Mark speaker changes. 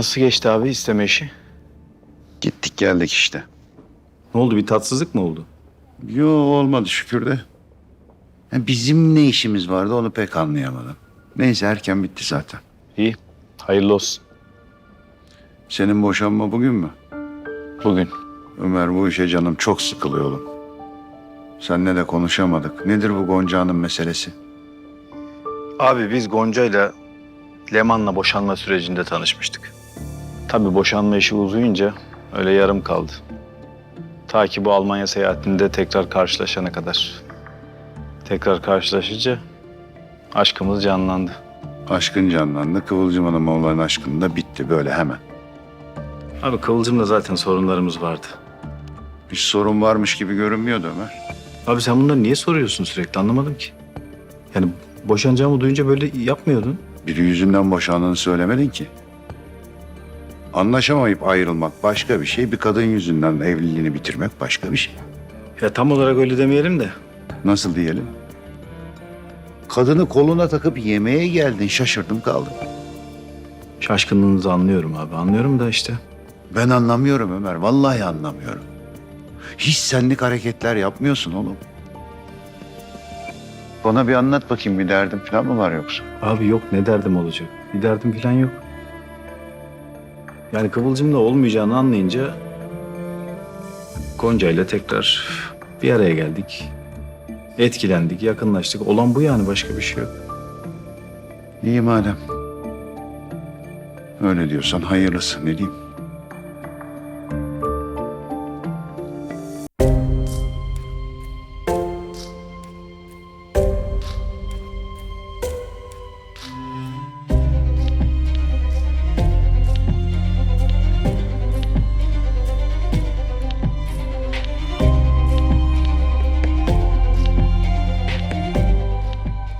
Speaker 1: Nasıl geçti abi isteme işi?
Speaker 2: Gittik geldik işte.
Speaker 1: Ne oldu bir tatsızlık mı oldu?
Speaker 2: Yo olmadı şükür de. Ha, Bizim ne işimiz vardı onu pek anlayamadım. Neyse erken bitti zaten.
Speaker 1: İyi. Hayırlı olsun.
Speaker 2: Senin boşanma bugün mü?
Speaker 1: Bugün.
Speaker 2: Ömer bu işe canım çok sıkılıyor oğlum. Seninle de konuşamadık. Nedir bu Gonca Hanım meselesi?
Speaker 1: Abi biz Gonca'yla Leman'la boşanma sürecinde tanışmıştık. Tabii boşanma işi uzayınca öyle yarım kaldı. Ta ki bu Almanya seyahatinde tekrar karşılaşana kadar. Tekrar karşılaşınca aşkımız canlandı.
Speaker 2: Aşkın canlandı. Kıvılcım Hanım'a olan aşkın da bitti böyle hemen.
Speaker 1: Abi Kıvılcım'la zaten sorunlarımız vardı.
Speaker 2: Hiç sorun varmış gibi görünmüyordu Ömer.
Speaker 1: Abi sen bunları niye soruyorsun sürekli anlamadım ki. Yani boşanacağımı duyunca böyle yapmıyordun.
Speaker 2: Biri yüzünden boşandığını söylemedin ki. Anlaşamayıp ayrılmak başka bir şey. Bir kadın yüzünden evliliğini bitirmek başka bir şey.
Speaker 1: Ya tam olarak öyle demeyelim de.
Speaker 2: Nasıl diyelim? Kadını koluna takıp yemeğe geldin. Şaşırdım kaldım.
Speaker 1: Şaşkınlığınızı anlıyorum abi anlıyorum da işte.
Speaker 2: Ben anlamıyorum Ömer. Vallahi anlamıyorum. Hiç senlik hareketler yapmıyorsun oğlum. Bana bir anlat bakayım bir derdin falan mı var yoksa?
Speaker 1: Abi yok ne derdim olacak. Bir derdim falan yok. Yani Kıvılcım'la olmayacağını anlayınca Gonca ile tekrar bir araya geldik. Etkilendik, yakınlaştık. Olan bu yani başka bir şey yok.
Speaker 2: İyi madem. Öyle diyorsan hayırlısı ne diyeyim.